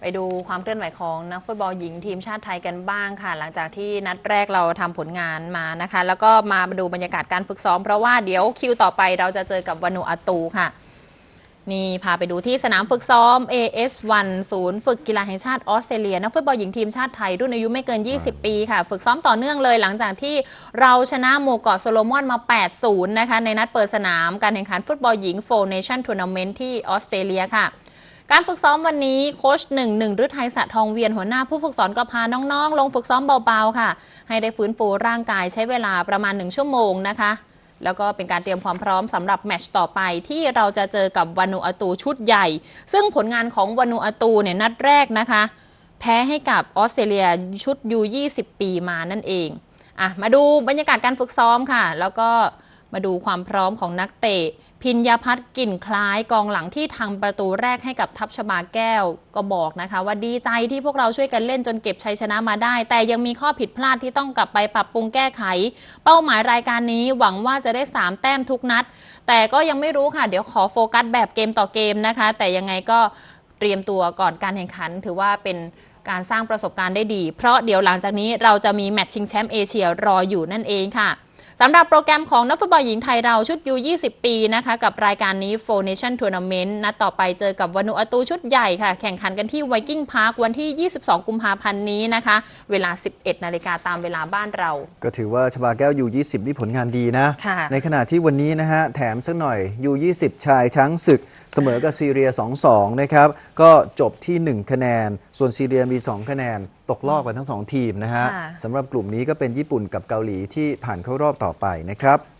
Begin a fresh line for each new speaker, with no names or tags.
ไปดูความเคลื่อนไหวของนักฟุตบอลหญิงทีมชาติไทยกันบ้างค่ะ หลังจากที่นัดแรกเราทำผลงานมานะคะ แล้วก็มาดูบรรยากาศการฝึกซ้อม เพราะว่าเดี๋ยวคิวต่อไปเราจะเจอกับวานูอาตูค่ะ นี่พาไปดูที่สนามฝึกซ้อม AS1 ศูนย์ฝึกกีฬาแห่งชาติออสเตรเลียนักฟุตบอลหญิงทีมชาติไทย รุ่นอายุไม่เกิน 20 ปีค่ะ ฝึกซ้อมต่อเนื่องเลย หลังจากที่เราชนะหมู่เกาะโซโลมอนมา 8-0 นะคะในนัดเปิดสนามการแข่งขันฟุตบอลหญิง Four Nation Tournament ที่ออสเตรเลียค่ะ การฝึกซ้อมวันนี้โค้ชหนึ่งหนึ่งฤทัยสะทองเวียนหัวหน้าผู้ฝึกสอนก็พาน้องๆ ลงฝึกซ้อมเบาๆค่ะ ให้ได้ฟื้นฟูร่างกายใช้เวลาประมาณ 1 ชั่วโมงนะคะ แล้วก็เป็นการเตรียมความพร้อมสำหรับแมตช์ต่อไปที่เราจะเจอกับวานูอาตูชุดใหญ่ ซึ่งผลงานของวานูอาตูเนี่ยนัดแรกนะคะ แพ้ให้กับออสเตรเลียชุดยู20 ปีมานั่นเองอะมาดูบรรยากาศการฝึกซ้อมค่ะ แล้วก็ มาดูความพร้อมของนักเตะ พิญญาพัฒน์กลิ่นคล้ายกองหลังที่ทำประตูแรกให้กับทัพชบาแก้ว ก็บอกนะคะว่าดีใจที่พวกเราช่วยกันเล่นจนเก็บชัยชนะมาได้ แต่ยังมีข้อผิดพลาดที่ต้องกลับไปปรับปรุงแก้ไข เป้าหมายรายการนี้หวังว่าจะได้ 3 แต้มทุกนัด แต่ก็ยังไม่รู้ค่ะ เดี๋ยวขอโฟกัสแบบเกมต่อเกมนะคะ แต่ยังไงก็เตรียมตัวก่อนการแข่งขัน ถือว่าเป็นการสร้างประสบการณ์ได้ดี เพราะเดี๋ยวหลังจากนี้เราจะมีแมตช์ชิงแชมป์เอเชียรออยู่นั่นเองค่ะ สำหรับโปรแกรมของนักฟุตบอลหญิงไทยเราชุดยู20 ปีนะคะกับรายการนี้ Four Nation Tournament นัดต่อไปเจอกับวานุอาตูชุดใหญ่ค่ะ แข่งขันกันที่ไวกิ้งพาร์ควันที่ 22 กุมภาพันธ์นี้นะคะ เวลา 11 นาฬิกาตามเวลาบ้านเรา
ก็ถือว่าชบาแก้วยู20 นี่ผลงานดีนะ
ค่ะ
ในขณะที่วันนี้นะฮะแถมสักหน่อยยู20 ชายช้างศึก เสมอกับซีเรีย 2-2 นะครับก็จบที่ 1 คะแนน ส่วนซีเรียมี 2 คะแนน ตกรอบกันทั้ง 2 ทีมนะฮะ
ค่ะ
สำหรับกลุ่มนี้ก็เป็นญี่ปุ่นกับเกาหลีที่ผ่านเข้ารอบต่อไปนะครับ